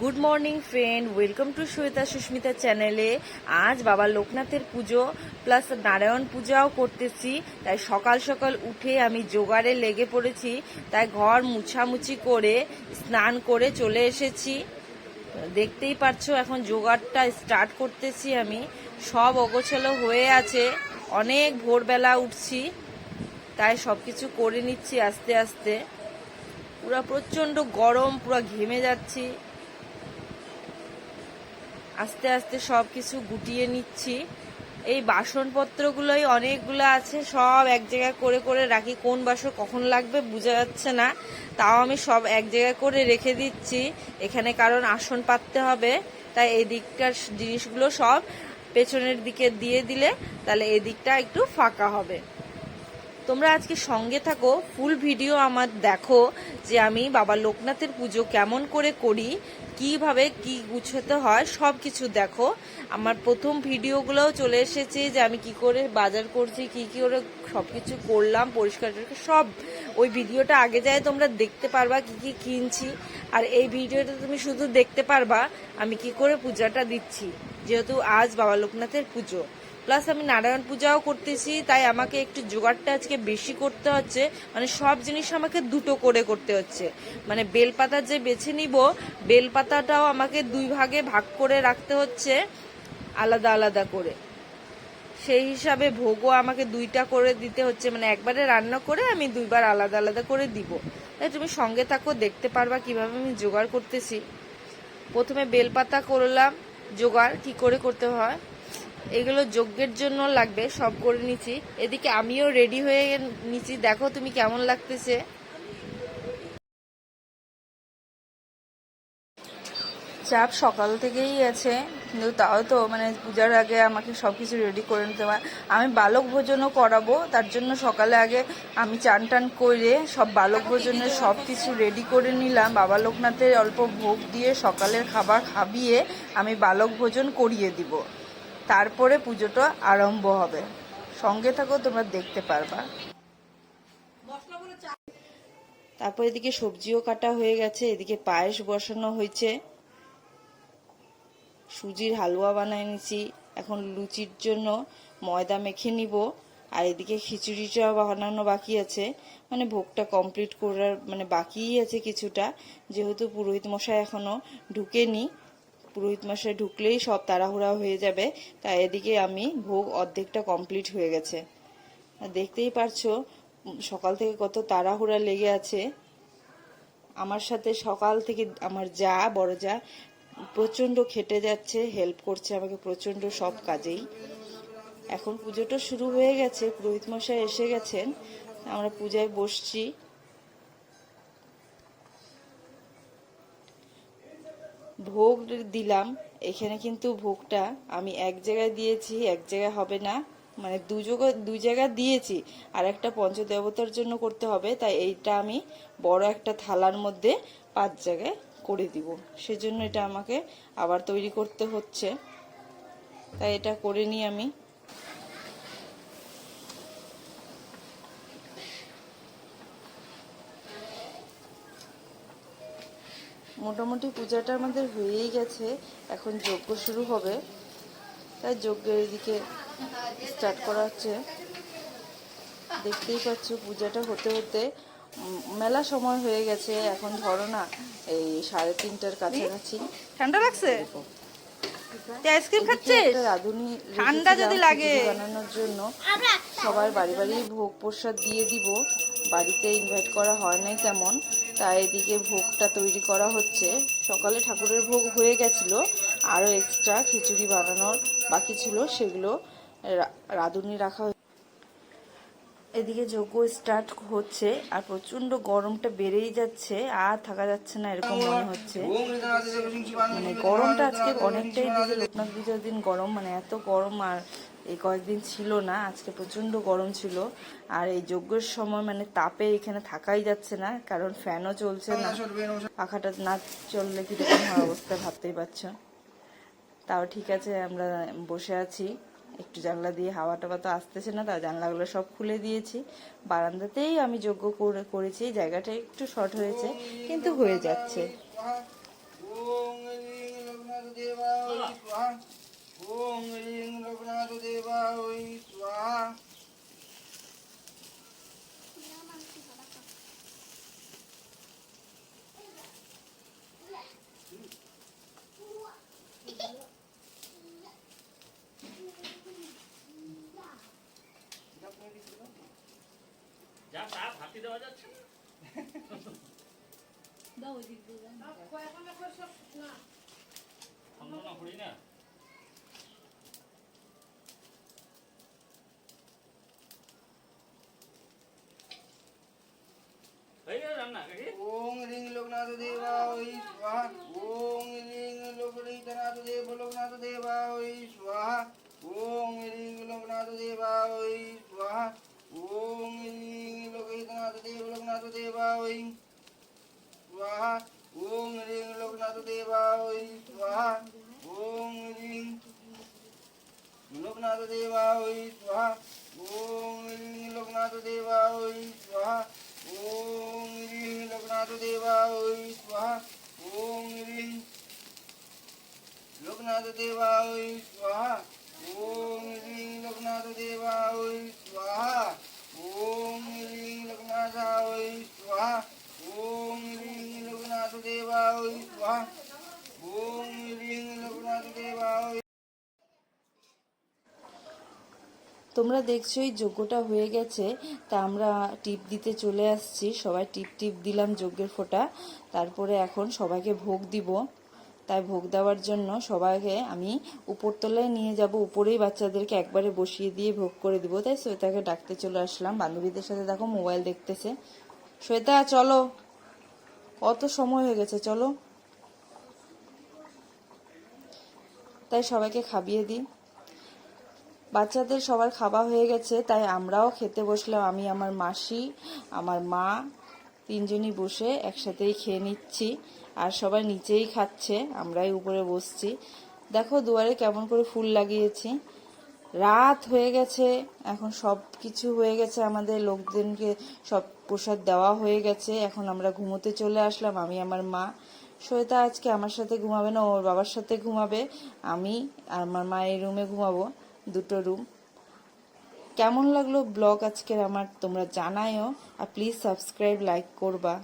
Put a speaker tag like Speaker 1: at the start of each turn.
Speaker 1: Good morning friend welcome to Shweta Susmita চ্যানেলে আজ বাবা লোকনাথের পুজো প্লাস নারায়ণ পূজাও করতেছি। তাই সকাল সকাল উঠে আমি জোগাড়ে লেগে পড়েছি। তাই ঘর মুছামুছি করে, স্নান করে চলে এসেছি। দেখতেই পাচ্ছো এখন জোগাড়টা স্টার্ট করতেছি আমি। সব অগোছালো হয়ে আছে। অনেক ভোরবেলা উঠছি। তাই সব কিছু করে নিচ্ছি আস্তে আস্তে। পুরা প্রচণ্ড গরম, পুরো ঘেমে যাচ্ছি। আস্তে আস্তে সব কিছু গুটিয়ে নিচ্ছি। এই বাসনপত্রগুলোই অনেকগুলো আছে, সব এক জায়গায় করে করে রাখি। কোন বাসন কখন লাগবে বোঝা যাচ্ছে না। তাও আমি সব এক জায়গায় করে রেখে দিচ্ছি। এখানে কারণ আসন পাততে হবে, তাই এই দিকটার জিনিসগুলো সব পেছনের দিকে দিয়ে দিলে তাহলে এদিকটা একটু ফাঁকা হবে। তোমরা আজকে সঙ্গে থাকো ফুল ভিডিও আমার দেখো যে আমি বাবা লোকনাথের পুজো কেমন করে করি। কীভাবে কি গুছোতে হয় সব কিছু দেখো। আমার প্রথম ভিডিওগুলোও চলে এসেছে যে আমি কি করে বাজার করছি, কি কি করে সব কিছু করলাম, পরিষ্কার সব। ওই ভিডিওটা আগে যায় তোমরা দেখতে পারবা কি কি কিনছি। আর এই ভিডিওটা তুমি শুধু দেখতে পারবা, আমি কি করে পূজাটা দিচ্ছি, যেহেতু আজ বাবা লোকনাথের পুজো। প্লাস আমি নারায়ণ পূজাও করতেছি, তাই আমাকে একটু জোগাড়টা আজকে বেশি করতে হচ্ছে। মানে সব জিনিস আমাকে দুটো করে করতে হচ্ছে। মানে বেলপাতা যে বেছে নিব, বেলপাতাটাও আমাকে দুই ভাগে ভাগ করে রাখতে হচ্ছে, আলাদা আলাদা করে। সেই হিসাবে ভোগও আমাকে দুইটা করে দিতে হচ্ছে। মানে একবারে রান্না করে আমি দুইবার আলাদা আলাদা করে দিব। তাই তুমি সঙ্গে থাকো, দেখতে পারবা কীভাবে আমি জোগাড় করতেছি। প্রথমে বেলপাতা করলাম, জোগাড় কি করে করতে হয়? এগুলো যজ্ঞের জন্য লাগবে, সব করে নিচ্ছি এদিকে আমিও রেডি হয়ে নিচ্ছি দেখো তুমি কেমন লাগতেছে। চাপ সকাল থেকেই আছে, কিন্তু তাও তো মানে পূজার আগে আমাকে সব কিছু রেডি করে নিতে হয়। আমি বালক ভোজনও করাবো, তার জন্য সকালে আগে আমি চান টান করে সব বালক ভোজনের সব কিছু রেডি করে নিলাম। বাবা লোকনাথের অল্প ভোগ দিয়ে সকালের খাবার খাবিয়ে আমি বালক ভোজন করিয়ে দিব। তারপরে পুজোটা আরম্ভ হবে। সঙ্গে থাকো তোমরা দেখতে পারবা। তারপর এদিকে সবজিও কাটা হয়ে গেছে এদিকে পায়েস বসানো হয়েছে। সুজির হালুয়া বানাই নিছি। এখন লুচির জন্য ময়দা মেখে নিব। আর এদিকে খিচুড়িটা বানানো বাকি আছে। মানে ভোগটা কমপ্লিট করার মানে বাকিই আছে কিছুটা। যেহেতু পুরোহিত মশাই এখনও ঢুকেনি পুরোহিত মশাই ঢুকলেই সব তাড়াহুড়া হয়ে যাবে, তাই এদিকে আমি ভোগ অর্ধেকটা কমপ্লিট হয়ে গেছে। দেখতেই পারছ সকাল থেকে কত তাড়াহুড়া লেগে আছে। আমার সাথে সকাল থেকে আমার যা, বড় যা প্রচণ্ড খেটে যাচ্ছে হেল্প করছে আমাকে প্রচণ্ড সব কাজেই। এখন পুজোটা শুরু হয়ে গেছে, পুরোহিত মশাই এসে গেছেন, আমরা পূজায় বসছি। ভোগ দিলাম, এখানে কিন্তু ভোগটা আমি এক জায়গায় দিয়েছি, এক জায়গায় হবে না। মানে দু জায়গা দুই জায়গা দিয়েছি, আর একটা পঞ্চদেবতার জন্য করতে হবে, তাই এইটা আমি বড় একটা থালার মধ্যে পাঁচ জায়গায় করে দিব। সেজন্য এটা আমাকে আবার তৈরি করতে হচ্ছে। তাই এটা করে নিই আমি। মোটামুটি পূজাটা আমাদের হয়েই গেছে এখন যজ্ঞ শুরু হবে। তাই যজ্ঞের এদিকে স্টার্ট করা হচ্ছে। দেখতেই পাচ্ছ পূজাটা হতে হতে মেলা সময় হয়ে গেছে। এখন ধরো না এই সাড়ে তিনটার কাছাকাছি।
Speaker 2: ঠান্ডা লাগছে? আইসক্রিম খাচ্ছিস?
Speaker 1: রাধুনি
Speaker 2: ঠান্ডা যদি লাগে।
Speaker 1: বানানোর জন্য। সবার বাড়ি বাড়ি ভোগ প্রসাদ দিয়ে দিব। বাড়িতে ইনভাইট করা হয় নাই তেমন। তাই এদিকে ভোগটা তৈরি করা হচ্ছে সকালে ঠাকুরের ভোগ হয়ে গেছিল আরও এক্সট্রা খিচুড়ি বানানোর বাকি ছিল, সেগুলো রাঁধুনি রাখা। এদিকে যজ্ঞ স্টার্ট হচ্ছে, আর প্রচণ্ড গরমটা বেড়েই যাচ্ছে, আর থাকা যাচ্ছে না এরকম মনে হচ্ছে মানে গরমটা আজকে অনেকটাই লোকনাথ পুজোর দিন গরম মানে এত গরম, আর এই কয়েকদিন ছিল না, আজকে প্রচণ্ড গরম ছিল। আর এই যজ্ঞের সময় মানে তাপে এখানে থাকাই যাচ্ছে না, কারণ ফ্যানও চলছে না। পাখাটা না চললে কীরকম অবস্থা ভাবতেই পারছ? তাও ঠিক আছে, আমরা বসে আছি। একটু জানলা দিয়ে হাওয়া টাওয়া তো আসতেছে না, তাও জানলাগুলো সব খুলে দিয়েছি। বারান্দাতেই আমি যজ্ঞ করে, করেছি, জায়গাটা একটু শর্ট হয়েছে, কিন্তু হয়ে যাচ্ছে।
Speaker 3: ওং রিং রঘুনাথ দেবা ওই স্বাহা
Speaker 4: যা সাপ দাও দিদি দাও। কয়েকটা সব না আমরা না
Speaker 3: করি না? लोकनाथ देव लोकनाथ देवाय स्वाहा ओम ह्रीं लोकनाथ देवाय स्वाहा ओम ह्रीं लोकनाथ देव लोकनाथ देवाय स्वाहा ओम ह्रीं लोकनाथ देवाय स्वाहा ओम ह्रीं लोकनाथ देवाय स्वाहा ओम ह्रीं लोकनाथ देवाय स्वाहा ओम ह्रीं लोकनाथ लोकनाथ देवाय स्वाहा ओम ह्रीं लोकनाथ देवाय स्वाहा ओम ह्रीं लोकनाथाय स्वाहा ओम ह्रीं लोकनाथ देवाय स्वाहा ओम ह्रीं लोकनाथ देवाय
Speaker 1: তোমরা দেখছো এই যজ্ঞটা হয়ে গেছে তা আমরা টিপ দিতে চলে আসছি সবাই টিপ টিপ দিলাম যজ্ঞের ফোঁটা তারপরে এখন সবাইকে ভোগ দিব তাই ভোগ দেওয়ার জন্য সবাইকে আমি উপরতলায় নিয়ে যাব। উপরেই বাচ্চাদেরকে একবারে বসিয়ে দিয়ে ভোগ করে দিব। তাই শ্বেতাকে ডাকতে চলে আসলাম। বান্ধবীদের সাথে দেখো মোবাইল দেখতেছে। শ্বেতা, চলো। কত সময় হয়ে গেছে, চলো। তাই সবাইকে খাবিয়ে দিই। বাচ্চাদের সবার খাওয়া হয়ে গেছে, তাই আমরাও খেতে বসলাম। আমি, আমার মাসি, আমার মা তিনজনই বসে একসাথেই খেয়ে নিচ্ছি। আর সবাই নিচেই খাচ্ছে, আমরাই উপরে বসছি। দেখো দুয়ারে কেমন করে ফুল লাগিয়েছি। রাত হয়ে গেছে, এখন সব কিছু হয়ে গেছে আমাদের। লোকজনকে সব প্রসাদ দেওয়া হয়ে গেছে। এখন আমরা ঘুমোতে চলে আসলাম, আমি, আমার মা। শ্বেতা আজকে আমার সাথে ঘুমাবে না, ওর বাবার সাথে ঘুমাবে। আমি আর আমার মায়ের রুমে ঘুমাবো, দুটো রুম কেমন লাগল ব্লগ আজকের আমার তোমরা জানায়ও আর প্লিজ সাবস্ক্রাইব লাইক করবা।